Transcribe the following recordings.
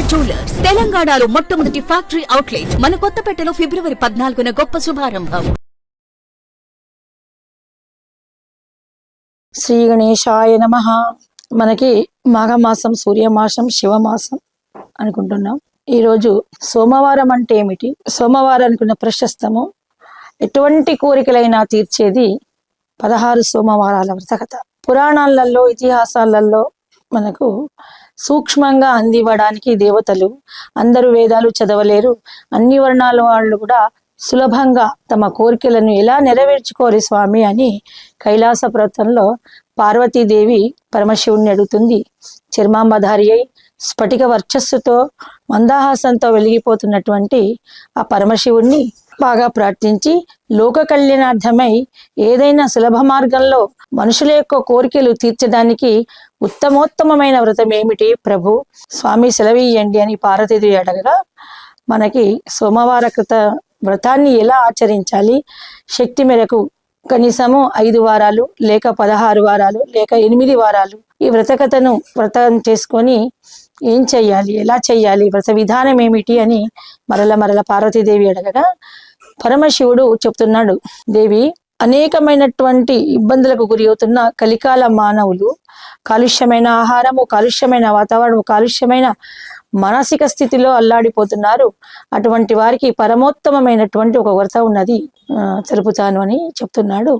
Jewellers తెలంగాణలో మొట్టమొదటి factory outlet మన కొత్తపేటలో ఫిబ్రవరి పద్నాలుగున గొప్ప శుభారంభం. శ్రీ గణేశాయ నమ. మనకి మాఘమాసం సూర్యమాసం శివమాసం అనుకుంటున్నాం. ఈరోజు సోమవారం అంటే ఏమిటి? సోమవారానికి ఉన్న ప్రశస్తము. ఎటువంటి కోరికలైనా తీర్చేది పదహారు సోమవారాల వ్రతకథ. పురాణాలలో ఇతిహాసాలలో మనకు సూక్ష్మంగా అందివ్వడానికి దేవతలు. అందరూ వేదాలు చదవలేరు. అన్ని వర్ణాల వాళ్ళు కూడా సులభంగా తమ కోరికలను ఎలా నెరవేర్చుకోరు స్వామి అని కైలాస పర్వతంలో పార్వతీదేవి పరమశివుణ్ణి అడుగుతుంది. చర్మాంబధారి అయి స్ఫటిక వర్చస్సుతో మందాహాసంతో వెలిగిపోతున్నటువంటి ఆ పరమశివుణ్ణి బాగా ప్రార్థించి లోక కళ్యాణార్థమై ఏదైనా సులభ మార్గంలో మనుషుల యొక్క కోరికలు తీర్చడానికి ఉత్తమోత్తమైన వ్రతం ఏమిటి ప్రభు? స్వామి సెలవీయండి అని పార్వతీదేవి అడగగా మనకి సోమవార కృత వ్రతాన్ని ఎలా ఆచరించాలి? శక్తి మేరకు కనీసము ఐదు వారాలు లేక పదహారు వారాలు లేక ఎనిమిది వారాలు ఈ వ్రతకథను వ్రతం చేసుకొని ఏం చెయ్యాలి? ఎలా చెయ్యాలి? వ్రత విధానం ఏమిటి అని మరల మరల పార్వతీదేవి అడగగా పరమశివుడు చెప్తున్నాడు దేవి అనేకమైనటువంటి ఇబ్బందులకు గురి అవుతున్న కలికాల మానవులు కాలుష్యమైన ఆహారము కాలుష్యమైన వాతావరణము కాలుష్యమైన మానసిక స్థితిలో అల్లాడిపోతున్నారు. అటువంటి వారికి పరమోత్తమమైనటువంటి ఒక వ్రత ఉన్నది తెలుపుతాను అని చెప్తున్నాడు.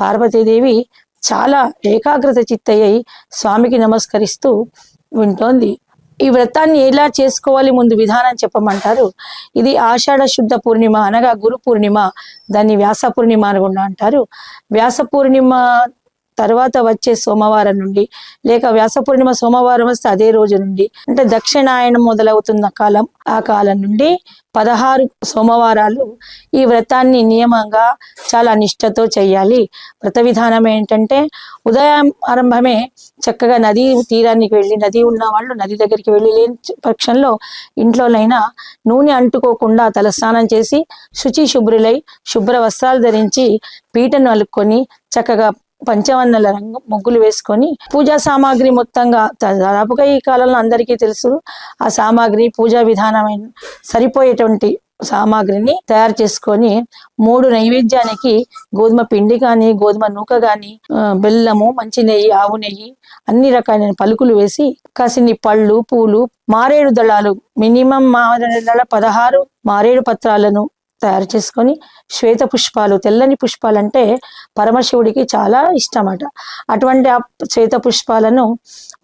పార్వతీదేవి చాలా ఏకాగ్రత చిత్తయ్యి స్వామికి నమస్కరిస్తూ వింటోంది. ఈ వ్రతాన్ని ఎలా చేసుకోవాలి ముందు విధానం చెప్పమంటారు? ఇది ఆషాఢ శుద్ధ పూర్ణిమ అనగా గురు పూర్ణిమ దాన్ని వ్యాస పూర్ణిమ అని కూడా అంటారు. వ్యాస పూర్ణిమ తర్వాత వచ్చే సోమవారం నుండి లేక వ్యాస పూర్ణిమ సోమవారం వస్తే అదే రోజు నుండి అంటే దక్షిణాయనం మొదలవుతున్న కాలం ఆ కాలం నుండి పదహారు సోమవారాలు ఈ వ్రతాన్ని నియమంగా చాలా నిష్ఠతో చేయాలి వ్రత విధానం ఏంటంటే ఉదయం ఆరంభమే చక్కగా నది తీరానికి వెళ్ళి నది ఉన్న వాళ్ళు నది దగ్గరికి వెళ్ళి లేని పక్షంలో ఇంట్లోనైనా నూనె అంటుకోకుండా తలస్నానం చేసి శుచి శుభ్రులై శుభ్ర వస్త్రాలు ధరించి పీటను అలుక్కొని చక్కగా పంచవన్నెల రంగు ముగ్గులు వేసుకొని పూజా సామాగ్రి మొత్తంగా దాదాపుగా ఈ కాలంలో అందరికీ తెలుసు. ఆ సామాగ్రి పూజా విధానమైన సరిపోయేటువంటి సామాగ్రిని తయారు చేసుకొని మూడు నైవేద్యానికి గోధుమ పిండి కానీ గోధుమ నూక కానీ బెల్లము మంచి నెయ్యి ఆవు నెయ్యి అన్ని రకాలైన పలుకులు వేసి కసిని పళ్ళు పూలు మారేడు దళాలు మినిమం మారేడు దళ పదహారు మారేడు పత్రాలను తయారు చేసుకొని శ్వేత పుష్పాలు తెల్లని పుష్పాలు అంటే పరమశివుడికి చాలా ఇష్టమట. అటువంటి ఆ శ్వేత పుష్పాలను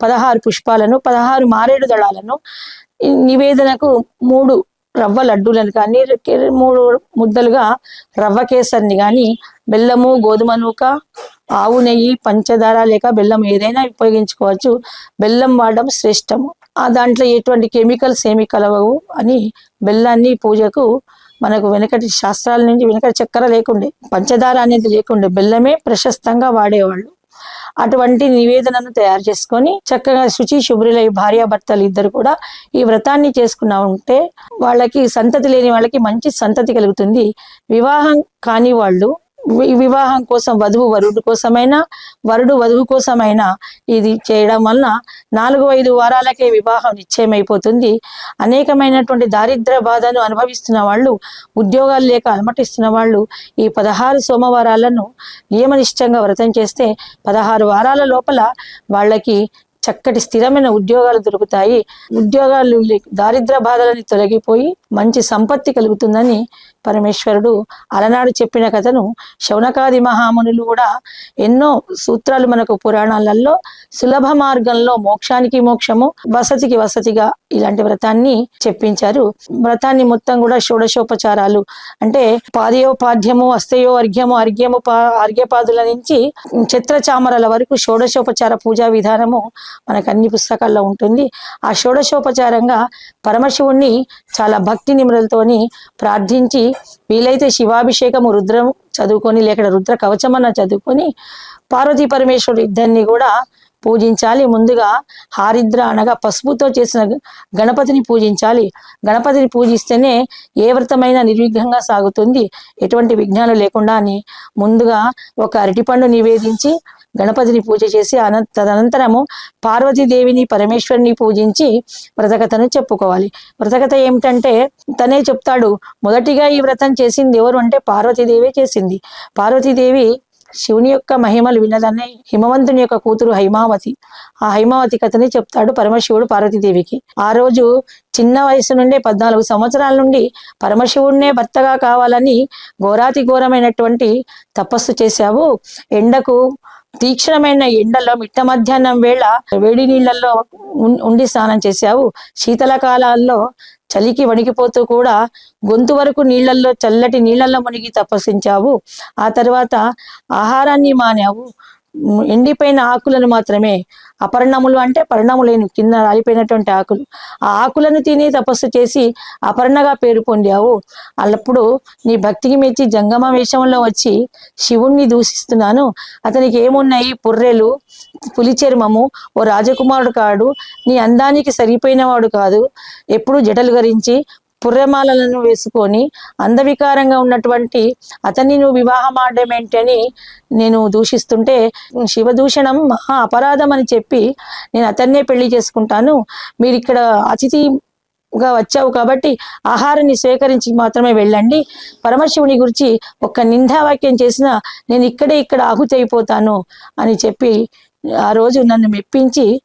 పదహారు పుష్పాలను పదహారు మారేడు దళాలను ఈ నివేదనకు మూడు రవ్వ లడ్డూలను కానీ మూడు ముద్దలుగా రవ్వ కేసరిని కానీ బెల్లము గోధుమ నూక ఆవు నెయ్యి పంచదార లేక బెల్లం ఏదైనా ఉపయోగించుకోవచ్చు. బెల్లం వాడడం శ్రేష్టము. ఆ దాంట్లో ఎటువంటి కెమికల్స్ ఏమి కలవవు అని బెల్లాన్ని పూజకు మనకు వెనకటి శాస్త్రాల నుంచి వెనకటి చక్కెర లేకుండే పంచదార అనేది లేకుండే బెల్లమే ప్రశస్తంగా వాడేవాళ్ళు. అటువంటి నివేదనను తయారు చేసుకొని చక్కగా శుచి శుభ్రులై భార్యాభర్తలు ఇద్దరు కూడా ఈ వ్రతాన్ని చేసుకున్నా ఉంటే వాళ్ళకి సంతతి లేని వాళ్ళకి మంచి సంతతి కలుగుతుంది. వివాహం కాని వాళ్ళు వివాహం కోసం వధువు వరుడు కోసమైనా వరుడు వధువు కోసమైనా ఇది చేయడం వలన నాలుగు ఐదు వారాలకే వివాహం నిశ్చయమైపోతుంది. అనేకమైనటువంటి దారిద్ర బాధను అనుభవిస్తున్న వాళ్ళు ఉద్యోగాలు లేక అలమటిస్తున్న వాళ్ళు ఈ పదహారు సోమవారాలను నియమనిష్టంగా వ్రతం చేస్తే పదహారు వారాల లోపల వాళ్ళకి చక్కటి స్థిరమైన ఉద్యోగాలు దొరుకుతాయి. ఉద్యోగాలు లే- దారిద్ర బాధలని తొలగిపోయి మంచి సంపత్తి కలుగుతుందని పరమేశ్వరుడు అలనాడు చెప్పిన కథను శౌనకాది మహామునులు కూడా ఎన్నో సూత్రాలు మనకు పురాణాలలో సులభ మార్గంలో మోక్షానికి మోక్షము వసతికి వసతిగా ఇలాంటి వ్రతాన్ని చెప్పించారు. వ్రతాన్ని మొత్తం కూడా షోడశోపచారాలు. అంటే పాదయోపాధ్యము అస్తయో అర్ఘ్యము అర్ఘ్యము పా అర్ఘ్యపాదుల నుంచి చిత్రచామరల వరకు షోడశోపచార పూజా విధానము మనకు అన్ని పుస్తకాల్లో ఉంటుంది. ఆ షోడశోపచారంగా పరమశివుణ్ణి చాలా భక్తి నిమ్రలతోని ప్రార్థించి వీలైతే శివాభిషేకము రుద్రం చదువుకొని లేక రుద్ర కవచమన్న చదువుకొని పార్వతీ పరమేశ్వరుడు ఇద్దరిని కూడా పూజించాలి. ముందుగా హారిద్ర అనగా పసుపుతో చేసిన గణపతిని పూజించాలి. గణపతిని పూజిస్తేనే ఏ వ్రతమైన నిర్విఘ్నంగా సాగుతుంది. ఎటువంటి విఘ్నాలు లేకుండా అని ముందుగా ఒక అరటిపండు నివేదించి గణపతిని పూజ చేసి అన తదనంతరము పార్వతీదేవిని పరమేశ్వరిని పూజించి వ్రతకథను చెప్పుకోవాలి. వ్రతకథ ఏమిటంటే తనే చెప్తాడు మొదటిగా ఈ వ్రతం చేసింది ఎవరు అంటే పార్వతీదేవే చేసింది. పార్వతీదేవి శివుని యొక్క మహిమలు వినదనే హిమవంతుని యొక్క కూతురు హైమావతి. ఆ హైమావతి కథని చెప్తాడు పరమశివుడు పార్వతీదేవికి. ఆ రోజు చిన్న వయసు నుండే పద్నాలుగు సంవత్సరాల నుండి పరమశివుడినే భర్తగా కావాలని ఘోరాతి ఘోరమైనటువంటి తపస్సు చేశావు. ఎండకు తీక్షణమైన ఎండలో మిట్ట మధ్యాహ్నం వేళ వేడి నీళ్ళల్లో ఉండి స్నానం చేశావు. శీతల కాలాల్లో చలికి వణికిపోతూ కూడా గొంతు వరకు నీళ్ళల్లో చల్లటి నీళ్ళల్లో మునిగి తపస్సించావు. ఆ తర్వాత ఆహారాన్ని మానావు. ఎండిపోయిన ఆకులను మాత్రమే అపర్ణములు అంటే పర్ణములేని కింద రాలిపోయినటువంటి ఆకులు. ఆ ఆకులను తిని తపస్సు చేసి అపర్ణగా పేరు పొందావు. అల్లప్పుడు నీ భక్తికి మెచ్చి జంగమ వేషంలో వచ్చి శివుణ్ణి దూషిస్తున్నాను. అతనికి ఏమున్నాయి? పుర్రెలు పులి చర్మము ఓ రాజకుమారుడు కాడు. నీ అందానికి సరిపోయినవాడు కాదు. ఎప్పుడు జటలు గరించి పుర్రెమాలలను వేసుకొని అందవికారంగా ఉన్నటువంటి అతన్ని నువ్వు వివాహం ఆడమేంటి అని నేను దూషిస్తుంటే శివదూషణం మహా అపరాధం అని చెప్పి నేను అతన్నే పెళ్ళి చేసుకుంటాను. మీరు ఇక్కడ అతిథిగా వచ్చావు కాబట్టి ఆహారాన్ని స్వీకరించి మాత్రమే వెళ్ళండి. పరమశివుని గురించి ఒక్క నిందావాక్యం చేసినా నేను ఇక్కడే ఇక్కడ ఆహుతి అయిపోతాను అని చెప్పి ఆ రోజు నన్ను మెప్పించి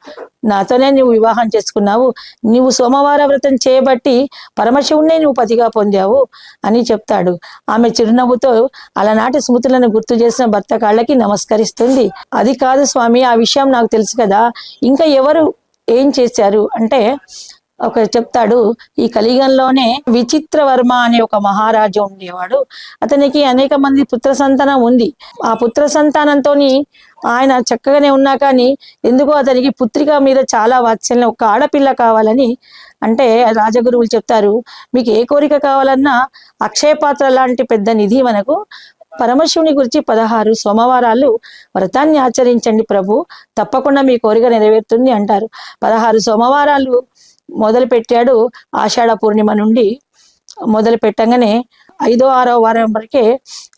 నాతోనే నువ్వు వివాహం చేసుకున్నావు. నువ్వు సోమవార వ్రతం చేయబట్టి పరమశివుణ్ణే నువ్వు పతిగా పొందావు అని చెప్తాడు. ఆమె చిరునవ్వుతో అలనాటి స్మృతులను గుర్తు చేసిన భర్త కాళ్ళకి నమస్కరిస్తుంది. అది కాదు స్వామి ఆ విషయం నాకు తెలుసు కదా. ఇంకా ఎవరు ఏం చేశారు? అంటే ఒక చెప్తాడు ఈ కలియుగంలోనే విచిత్రవర్మ అనే ఒక మహారాజు ఉండేవాడు. అతనికి అనేక మంది పుత్ర సంతానం ఉంది. ఆ పుత్ర సంతానంతో ఆయన చక్కగానే ఉన్నా కానీ ఎందుకో అతనికి పుత్రిక మీద చాలా వాత్సల్యం ఒక ఆడపిల్ల కావాలని అంటే రాజగురువులు చెప్తారు. మీకు ఏ కోరిక కావాలన్నా అక్షయ పాత్ర లాంటి పెద్ద నిధి మనకు పరమశివుని గురించి పదహారు సోమవారాలు వ్రతాన్ని ఆచరించండి ప్రభు. తప్పకుండా మీ కోరిక నెరవేరుతుంది అంటారు. పదహారు సోమవారాలు మొదలు పెట్టాడు ఆషాఢ పూర్ణిమ నుండి. మొదలు పెట్టగానే ఐదో ఆరో వారం వరకే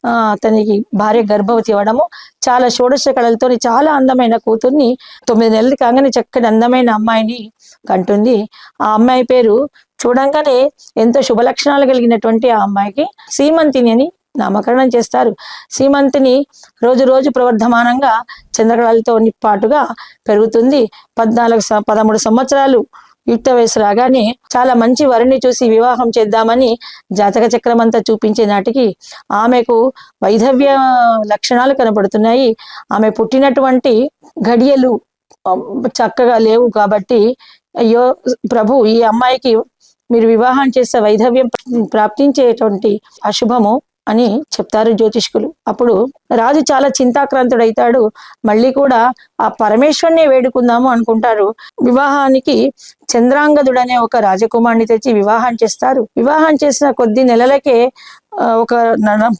ఆ, అతనికి భార్య గర్భవతి ఇవ్వడము చాలా షోడశ కళలతో చాలా అందమైన కూతుర్ని తొమ్మిది నెలలు కాగానే చక్కటి అందమైన అమ్మాయిని కంటుంది. ఆ అమ్మాయి పేరు చూడంగానే ఎంతో శుభ లక్షణాలు కలిగినటువంటి ఆ అమ్మాయికి సీమంతిని అని నామకరణం చేస్తారు. సీమంతిని రోజు రోజు ప్రవర్ధమానంగా చంద్రకళలతో పాటుగా పెరుగుతుంది. పద్నాలుగు పదమూడు సంవత్సరాలు యుక్త వయసు రాగానే చాలా మంచి వరుణ్ణి చూసి వివాహం చేద్దామని జాతక చక్రం అంతా చూపించే నాటికి ఆమెకు వైధవ్య లక్షణాలు కనబడుతున్నాయి ఆమె పుట్టినటువంటి ఘడియలు చక్కగా లేవు కాబట్టి అయ్యో ప్రభు ఈ అమ్మాయికి మీరు వివాహం చేస్తే వైధవ్యం ప్రాప్తించేటువంటి అశుభము అని చెప్తారు జ్యోతిష్కులు. అప్పుడు రాజు చాలా చింతాక్రాంతుడైతాడు. మళ్ళీ కూడా ఆ పరమేశ్వరునే వేడుకుందాము అనుకుంటారు. వివాహానికి చంద్రాంగదుడు అనే ఒక రాజకుమారుని తెచ్చి వివాహం చేస్తారు. వివాహం చేసిన కొద్ది నెలలకే ఒక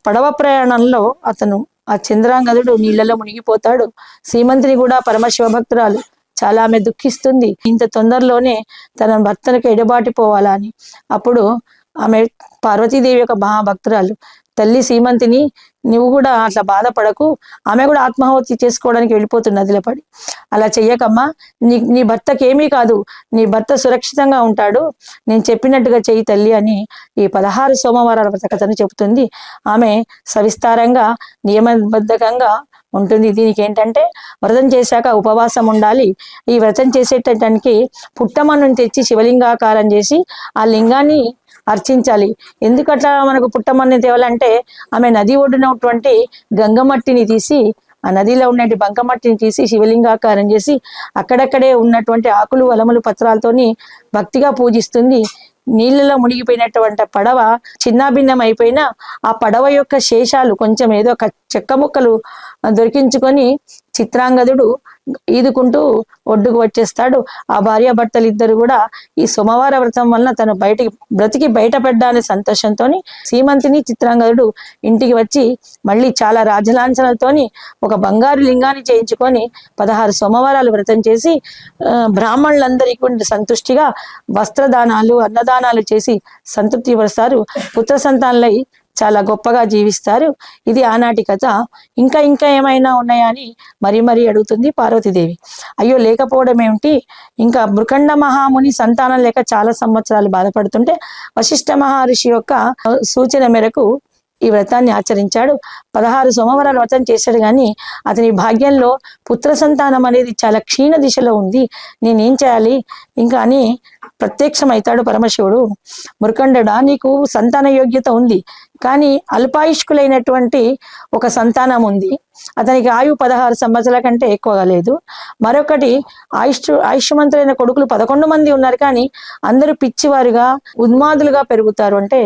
పడవ ప్రయాణంలో అతను ఆ చంద్రాంగదుడు నీళ్ళలో మునిగిపోతాడు. సీమంతిని కూడా పరమశివ భక్తురాలు చాలా ఆమె దుఃఖిస్తుంది. ఇంత తొందరలోనే తన భర్తనికి ఎడబాటి పోవాలని అని. అప్పుడు ఆమె పార్వతీదేవి యొక్క మహాభక్తురాలు. తల్లి సీమంతిని నువ్వు కూడా అట్లా బాధపడకు. ఆమె కూడా ఆత్మాహుతి చేసుకోవడానికి వెళ్ళిపోతుంది నదిలో పడి. అలా చెయ్యకమ్మా. నీ నీ భర్తకి ఏమీ కాదు. నీ భర్త సురక్షితంగా ఉంటాడు. నేను చెప్పినట్టుగా చెయ్యి తల్లి అని ఈ పదహారు సోమవారాల కథను చెబుతుంది. ఆమె సవిస్తారంగా నియమబద్ధకంగా ఉంటుంది. దీనికి ఏంటంటే వ్రతం చేశాక ఉపవాసం ఉండాలి. ఈ వ్రతం చేసేటటానికి పుట్టమన్నుని తెచ్చి శివలింగాకారం చేసి ఆ లింగాన్ని అర్చించాలి. ఎందుకట్లా మనకు పుట్టమని తేవాలంటే ఆమె నది ఒడ్డునటువంటి గంగమట్టిని తీసి ఆ నదిలో ఉన్నటువంటి బంకమట్టిని తీసి శివలింగాకారం చేసి అక్కడక్కడే ఉన్నటువంటి ఆకులు వలములు పత్రాలతోని భక్తిగా పూజిస్తుంది. నీళ్ళలో మునిగిపోయినటువంటి పడవ చిన్నాభిన్నం అయిపోయినా ఆ పడవ యొక్క శేషాలు కొంచెం ఏదో ఒక చెక్క ముక్కలు దొరికించుకొని చిత్రాంగదుడు ఈదుకుంటూ ఒడ్డుకు వచ్చేస్తాడు. ఆ భార్య భర్తలు ఇద్దరు కూడా ఈ సోమవార వ్రతం వలన తను బయటికి బ్రతికి బయటపడ్డా అనే సంతోషంతో సీమంతిని చిత్రాంగదుడు ఇంటికి వచ్చి మళ్ళీ చాలా రాజలాంఛనలతోని ఒక బంగారు లింగాన్ని చేయించుకొని పదహారు సోమవారాలు వ్రతం చేసి బ్రాహ్మణులందరికీ ఉండి సంతుష్టిగా వస్త్రదానాలు అన్నదానాలు చేసి సంతృప్తి పరుస్తారు పుత్ర సంతానులై చాలా గొప్పగా జీవిస్తారు. ఇది ఆనాటి కథ. ఇంకా ఇంకా ఏమైనా ఉన్నాయా అని మరీ మరీ అడుగుతుంది పార్వతీదేవి. అయ్యో లేకపోవడం ఏమిటి? ఇంకా మృఖండ మహాముని సంతానం లేక చాలా సంవత్సరాలు బాధపడుతుంటే వశిష్ఠ మహర్షి యొక్క సూచన మేరకు ఈ వ్రతాన్ని ఆచరించాడు. పదహారు సోమవారాలు వ్రతం చేశాడు కానీ అతని భాగ్యంలో పుత్ర సంతానం అనేది చాలా క్షీణ దిశలో ఉంది. నేనేం చేయాలి? ఇంకా అని ప్రత్యక్షమవుతాడు పరమశివుడు. మురుకండడా నీకు సంతాన యోగ్యత ఉంది. కానీ అల్పాయుష్కులైనటువంటి ఒక సంతానం ఉంది అతనికి ఆయు పదహారు సంవత్సరాల కంటే ఎక్కువగా లేదు. మరొకటి ఆయుష్ ఆయుష్మంతులైన కొడుకులు పదకొండు మంది ఉన్నారు కానీ అందరూ పిచ్చివారుగా ఉన్మాదులుగా పెరుగుతారు అంటే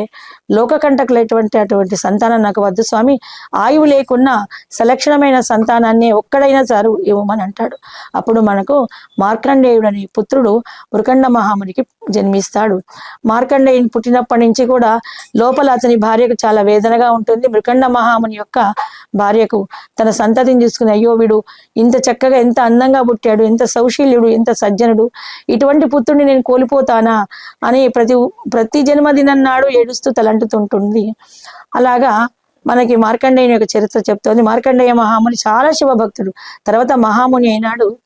లోకకంటకులైనటువంటి అటువంటి సంతానం నాకు వద్దు స్వామి. ఆయువు లేకున్నా సలక్షణమైన సంతానాన్ని ఒక్కడైనా సారు ఇవ్వమని అంటాడు. అప్పుడు మనకు మార్కండేయుడు అనే పుత్రుడు మృకండ మహామునికి జన్మిస్తాడు. మార్కండేయుని పుట్టినప్పటి నుంచి కూడా లోపల అతని భార్యకు చాలా వేదనగా ఉంటుంది. మృకండ మహాముని యొక్క భార్యకు తన సంతతిని చూసుకుని అయ్యో వీడు ఇంత చక్కగా ఎంత అందంగా పుట్టాడు ఎంత సౌశీల్యుడు ఎంత సజ్జనుడు ఇటువంటి పుత్రుడిని నేను కోల్పోతానా? అని ప్రతి ప్రతి జన్మదినం నాడు ఏడుస్తూ తలంటుతుంటుంది. అలాగా మనకి మార్కండేయుని యొక్క చరిత్ర చెప్తోంది. మార్కండేయ మహాముని చాలా శివభక్తుడు. తర్వాత మహాముని అయినాడు.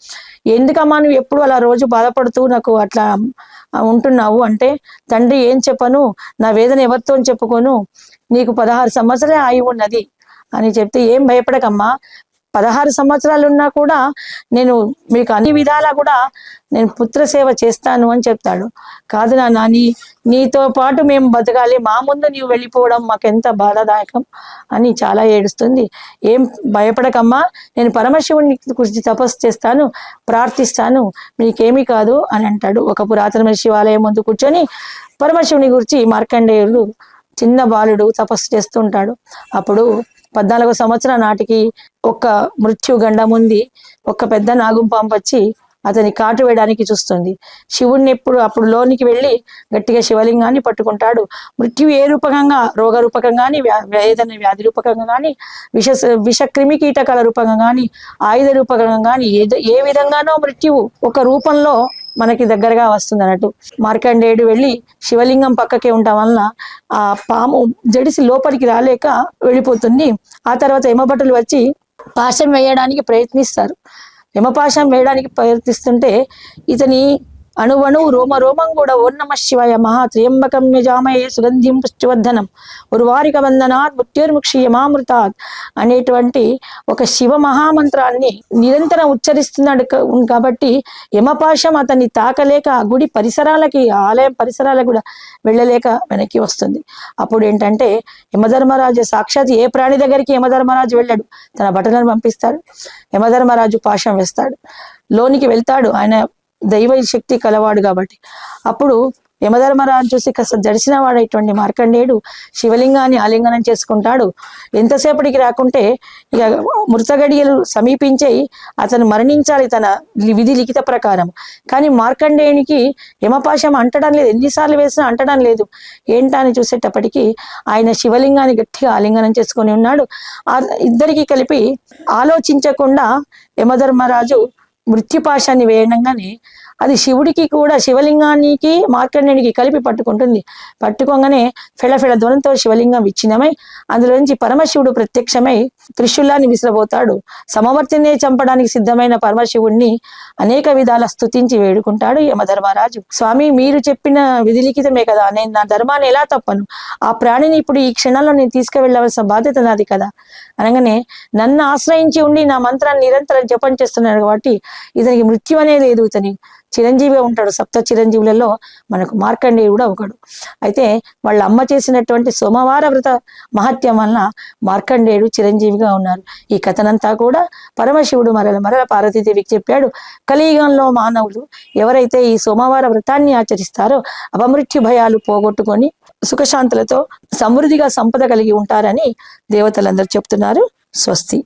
ఎందుకమ్మా నువ్వు ఎప్పుడు అలా రోజు బాధపడుతూ నాకు అట్లా ఉంటున్నావు అంటే తండ్రి ఏం చెప్పను? నా వేదన ఎవరితో చెప్పుకోను? నీకు పదహారు సంవత్సరాలే ఆయువు ఉన్నది అని చెప్తే ఏం భయపడకమ్మా? పదహారు సంవత్సరాలు ఉన్నా కూడా నేను మీకు అన్ని విధాలా కూడా నేను పుత్ర సేవ చేస్తాను అని చెప్తాడు. కాదు నాన్న నీ నీతో పాటు మేము బతకాలి. మా ముందు నీవు వెళ్ళిపోవడం మాకెంత బాధాదాయకం అని చాలా ఏడుస్తుంది. ఏం భయపడకమ్మా. నేను పరమశివుని గురించి తపస్సు చేస్తాను ప్రార్థిస్తాను. మీకేమీ కాదు అని అంటాడు. ఒక పురాతనమైన శివాలయం ముందు కూర్చొని పరమశివుని గురించి మార్కండేయుడు చిన్న బాలుడు తపస్సు చేస్తుంటాడు అప్పుడు పద్నాలుగో సంవత్సరం నాటికి ఒక మృత్యు గండం ఉంది ఒక పెద్ద నాగుంపాంప వచ్చి అతని కాటు వేయడానికి చూస్తుంది. శివుణ్ణి ఎప్పుడు అప్పుడు లోనికి వెళ్ళి గట్టిగా శివలింగాన్ని పట్టుకుంటాడు. మృత్యు ఏ రూపకంగా? రోగ రూపకంగా కానీ వేదన వ్యాధి రూపకంగా కానీ విష విష క్రిమి కీటకాల రూపంగా కానీ ఆయుధ రూపకంగా కానీ ఏ ఏ విధంగానో మృత్యువు ఒక రూపంలో మనకి దగ్గరగా వస్తుంది అన్నట్టు. మార్కండేయుడు వెళ్ళి శివలింగం పక్కకే ఉండటం వలన ఆ పాము జడిసి లోపలికి రాలేక వెళ్ళిపోతుంది. ఆ తర్వాత యమభటులు వచ్చి పాశం వేయడానికి ప్రయత్నిస్తారు. యమపాశం వేయడానికి ప్రయత్నిస్తుంటే ఇతని అణువణు రోమ రోమం కూడా ఓం నమ శివాయ మహా త్రియంబకం యజామయే సుగంధిం పుష్టివర్ధనం. ఉర్వారిక వందనాత్ మృత్యుర్ముక్షీయమామృతాత్ అనేటువంటి ఒక శివ మహామంత్రాన్ని నిరంతరం ఉచ్చరిస్తున్నాడు కాబట్టి యమపాశం అతన్ని తాకలేక ఆ గుడి పరిసరాలకి ఆలయం పరిసరాలకు కూడా వెళ్ళలేక వెనక్కి వస్తుంది. అప్పుడు ఏంటంటే యమధర్మరాజు సాక్షాత్ ఏ ప్రాణి దగ్గరికి యమధర్మరాజు వెళ్ళాడు? తన భటులను పంపిస్తాడు. యమధర్మరాజు పాశం వేస్తాడు. లోనికి వెళ్తాడు. ఆయన దైవ శక్తి కలవాడు కాబట్టి. అప్పుడు యమధర్మరాజు చూసి కాస్త జడిసిన వాడైటువంటి మార్కండేయుడు. శివలింగాన్ని ఆలింగనం చేసుకుంటాడు. ఎంతసేపటికి రాకుంటే ఇక మృతగడియలు సమీపించే అతను మరణించాలి తన విధి లిఖిత ప్రకారం. కానీ మార్కండేయునికి యమపాశం అంటడం లేదు. ఎన్నిసార్లు వేసినా అంటడం లేదు. ఏంటా అని ఆయన శివలింగాన్ని గట్టిగా ఆలింగనం చేసుకొని ఉన్నాడు. ఆ ఇద్దరికి కలిపి ఆలోచించకుండా యమధర్మరాజు మృత్యుపాశాన్ని వేయడంగానే అది శివుడికి కూడా శివలింగానికి మార్కండేయునికి కలిపి పట్టుకుంటుంది. పట్టుకోగానే ఫెళఫెళ ధ్వనంతో శివలింగం విచ్ఛిన్నమై అందులోంచి పరమశివుడు ప్రత్యక్షమై త్రిశూలాన్ని విసిరబోతాడు. సమవర్తినే చంపడానికి సిద్ధమైన పరమశివుణ్ణి అనేక విధాల స్థుతించి వేడుకుంటాడు యమధర్మరాజు. స్వామి మీరు చెప్పిన విధిలిఖితమే కదా. నేను నా ధర్మాన్ని ఎలా తప్పను? ఆ ప్రాణిని ఇప్పుడు ఈ క్షణంలో నేను తీసుకువెళ్ళవలసిన బాధ్యత నాది కదా? అనగానే నన్ను ఆశ్రయించి ఉండి నా మంత్రాన్ని నిరంతరం జపం చేస్తున్నాడు కాబట్టి ఇతనికి మృత్యు అనేది లేదు ఇతని. చిరంజీవి ఉంటాడు. సప్త చిరంజీవులలో మనకు మార్కండేయుడు కూడా ఒకడు. అయితే వాళ్ళ అమ్మ చేసినటువంటి సోమవార వ్రత మహత్యం వలన మార్కండేయుడు చిరంజీవిగా ఉన్నారు. ఈ కథనంతా కూడా పరమశివుడు మరల మరల పార్వతీదేవికి చెప్పాడు. కలియుగంలో మానవులు ఎవరైతే ఈ సోమవార వ్రతాన్ని ఆచరిస్తారో అపమృత్యు భయాలు పోగొట్టుకొని సుఖశాంతులతో సమృద్ధిగా సంపద కలిగి ఉంటారని దేవతలందరూ చెప్తున్నారు. స్వస్తి.